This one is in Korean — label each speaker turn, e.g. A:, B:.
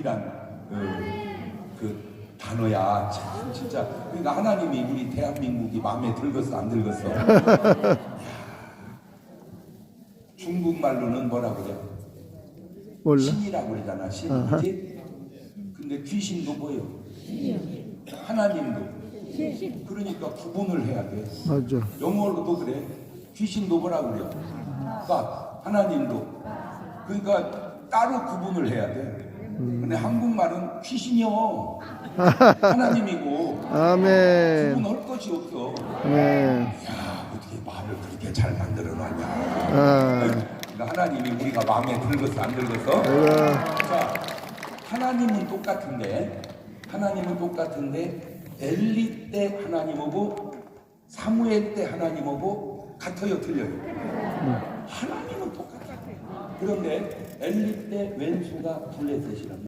A: 유일한 어, 그 단어야. 참 진짜 그러니까 하나님이 우리 대한민국이 마음에 들겠어 안 들겠어? 야, 중국말로는 뭐라 그래?
B: 몰라.
A: 신이라고 그러잖아. 신. 그지? 근데 귀신도 뭐요? 하나님도. 그러니까 구분을 해야 돼.
B: 맞아.
A: 영어로도 그래. 귀신도 뭐라 그래? God. 하나님도. 그러니까 따로 구분을 해야 돼. 근데 한국말은 귀신이요. 하나님이고
B: 아멘.
A: 구분할 것이 없어.
B: 아멘.
A: 야 어떻게 말을 그렇게 잘 만들어 놨냐.
B: 아,
A: 그러니까 하나님이 우리가 마음에 들겠어 안 들겠어?
B: 내가
A: 자, 하나님은 똑같은데, 하나님은 똑같은데, 엘리 때 하나님하고 사무엘 때 하나님하고 같아요, 틀려요? 그런데 엘리 때 왼수가 블레셋이랍니다.